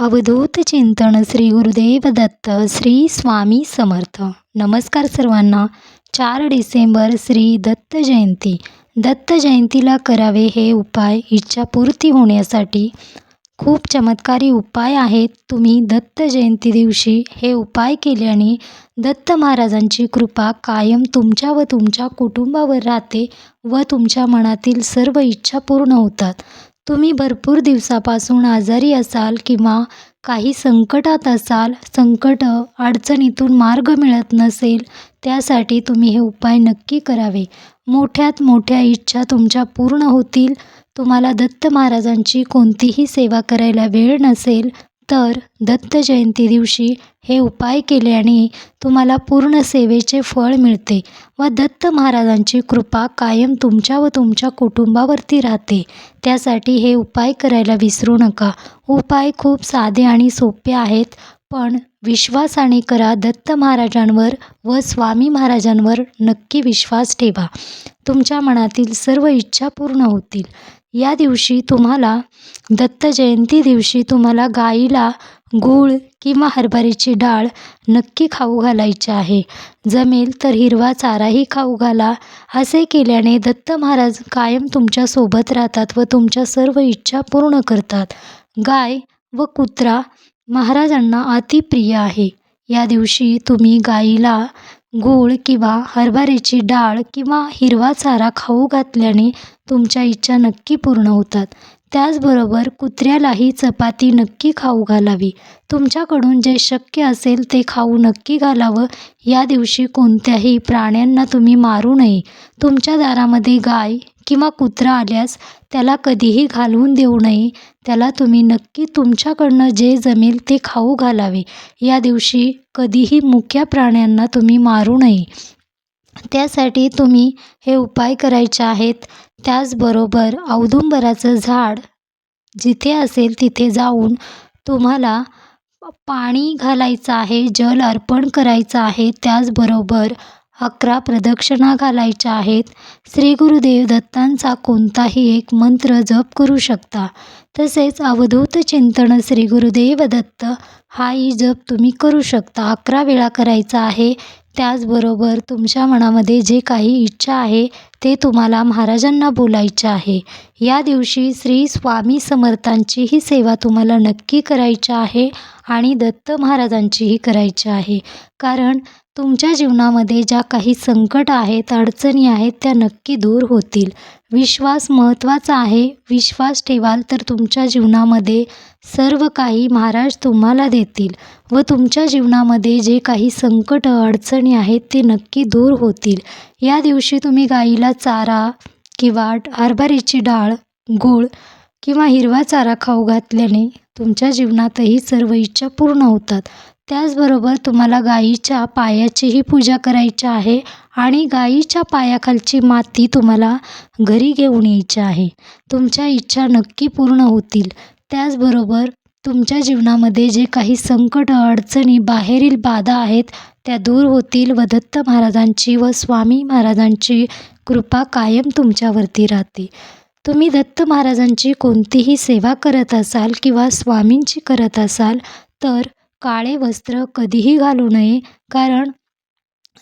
अवधूत चिंतन श्री गुरुदेव दत्त श्री स्वामी समर्थ. नमस्कार सर्वांना. चार डिसेंबर श्री दत्त जयंती. दत्त जयंतीला करावे हे उपाय इच्छापूर्ती होण्यासाठी खूप चमत्कारी उपाय आहेत. तुम्ही दत्त जयंती दिवशी हे उपाय केल्याने दत्त महाराजांची कृपा कायम तुमच्या व तुमच्या कुटुंबावर राहते व तुमच्या मनातील सर्व इच्छा पूर्ण होतात. तुम्ही भरपूर दिवसापासून आजारी असाल किंवा काही संकटात असाल संकट अडचणीतून मार्ग मिळत नसेल त्यासाठी तुम्ही हे उपाय नक्की करावे. मोठ्यात मोठ्या इच्छा तुमच्या पूर्ण होतील. तुम्हाला दत्त महाराजांची कोणतीही सेवा करायला वेळ नसेल तर दत्त जयंती दिवशी हे उपाय केल्याने तुम्हाला पूर्ण सेवेचे फळ मिळते व दत्त महाराजांची कृपा कायम तुमच्या व तुमच्या कुटुंबावरती राहते. त्यासाठी हे उपाय करायला विसरू नका. उपाय खूप साधे आणि सोपे आहेत. पण विश्वासाने करा दत्त महाराजांवर व स्वामी महाराजांवर नक्की विश्वास ठेवा. तुमच्या मनातील सर्व इच्छा पूर्ण होतील. या दिवशी तुम्हाला दत्त जयंती दिवशी तुम्हाला गाईला गूळ किंवा हरभऱ्याची डाळ नक्की खाऊ घालायची आहे. जमेल तर हिरवा चाराही खाऊ घाला. असे केल्याने दत्त महाराज कायम तुमच्यासोबत राहतात व तुमच्या सर्व इच्छा पूर्ण करतात. गाय व कुत्रा महाराजांना अतिप्रिय आहे. या दिवशी तुम्ही गाईला गूळ किंवा हरभऱ्याची डाळ किंवा हिरवा चारा खाऊ घातल्याने तुमच्या इच्छा नक्की पूर्ण होतात. त्याचबरोबर कुत्र्यालाही चपाती नक्की खाऊ घालावी. तुमच्याकडून जे शक्य असेल ते खाऊ नक्की घालावं. या दिवशी कोणत्याही प्राण्यांना तुम्ही मारू नये. तुमच्या दारामध्ये गाय किंवा कुत्रा आल्यास त्याला कधीही घालवून देऊ नये. त्याला तुम्ही नक्की तुमच्याकडनं जे जमेल ते खाऊ घालावे. या दिवशी कधीही मुक्या प्राण्यांना तुम्ही मारू नये. त्यासाठी तुम्ही हे उपाय करायचे आहेत. त्याचबरोबर औदुंबराचं झाड जिथे असेल तिथे जाऊन तुम्हाला पाणी घालायचं आहे जल अर्पण करायचं आहे. त्याचबरोबर अकरा प्रदक्षिणा घालायच्या आहेत. श्री गुरुदेव दत्तांचा कोणताही एक मंत्र जप करू शकता. तसेच अवधूत चिंतन श्री गुरुदेव दत्त हाही जप तुम्ही करू शकता. अकरा वेळा करायचा आहे. त्याचबरोबर तुमच्या मनामध्ये जे काही इच्छा आहे ते तुम्हाला महाराजांना बोलायचे आहे. या दिवशी श्री स्वामी समर्थांचीही सेवा तुम्हाला नक्की करायची आहे आणि दत्त महाराजांचीही करायची आहे. कारण तुमच्या जीवनामध्ये ज्या काही संकट आहेत अडचणी आहेत त्या नक्की दूर होतील. विश्वास महत्त्वाचा आहे. विश्वास ठेवाल तर तुमच्या जीवनामध्ये सर्व काही महाराज तुम्हाला देतील व तुमच्या जीवनामध्ये जे काही संकट अडचणी आहेत ते नक्की दूर होतील. या दिवशी तुम्ही गाईला चारा किंवा हरभऱ्याची डाळ गूळ किंवा हिरवा चारा खाऊ घातल्याने तुमच्या जीवनातही सर्व इच्छा पूर्ण होतात. त्याचबरोबर तुम्हाला गाईच्या पायाचीही पूजा करायची आहे आणि गाईच्या पायाखालची माती तुम्हाला घरी घेऊन यायची आहे. तुमच्या इच्छा नक्की पूर्ण होतील. त्याचबरोबर तुमच्या जीवनामध्ये जे काही संकट अडचणी बाहेरील बाधा आहेत त्या दूर होतील. व दत्त महाराजांची व स्वामी महाराजांची कृपा कायम तुमच्यावरती राहते. तुम्ही दत्त महाराजांची कोणतीही सेवा करत असाल किंवा स्वामींची करत असाल तर काळे वस्त्र कधीही घालू नये कारण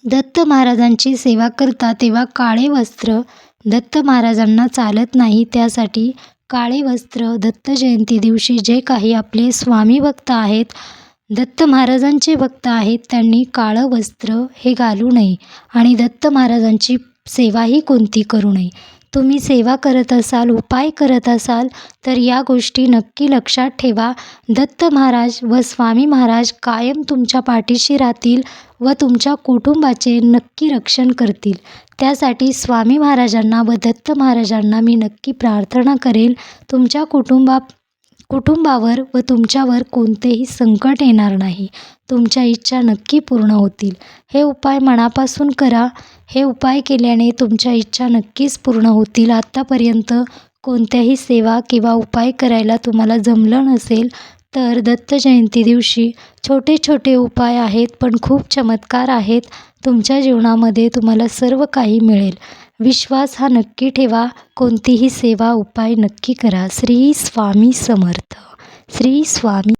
दत्त महाराजांची सेवा करता तेव्हा काळे वस्त्र दत्त महाराजांना चालत नाही. त्यासाठी काळे वस्त्र दत्त जयंती दिवशी जे काही आपले स्वामी भक्त आहेत दत्त महाराजांचे भक्त आहेत त्यांनी काळं वस्त्र हे घालू नये आणि दत्त महाराजांची सेवाही कोणती करू नये. तुम्ही सेवा करत असाल उपाय करत असाल तर या गोष्टी नक्की लक्षात ठेवा. दत्त महाराज व स्वामी महाराज कायम तुमच्या पाठीशी राहतील व तुमच्या कुटुंबाचे नक्की रक्षण करतील. त्यासाठी स्वामी महाराजांना व दत्त महाराजांना मी नक्की प्रार्थना करेल. तुमच्या कुटुंबा कुटुंबावर व तुमच्यावर कोणतेही संकट येणार नाही. तुमच्या इच्छा नक्की पूर्ण होतील. हे उपाय मनापासून करा. हे उपाय केल्याने तुमच्या इच्छा नक्कीच पूर्ण होतील. आत्तापर्यंत कोणत्याही सेवा किंवा उपाय करायला तुम्हाला जमलं नसेल तर दत्त जयंती दिवशी छोटे छोटे उपाय आहेत पण खूप चमत्कार आहेत. तुमच्या जीवनामध्ये तुम्हाला सर्व काही मिळेल. विश्वास हा नक्की ठेवा. कोणतीही सेवा उपाय नक्की करा. श्री स्वामी समर्थ. श्री स्वामी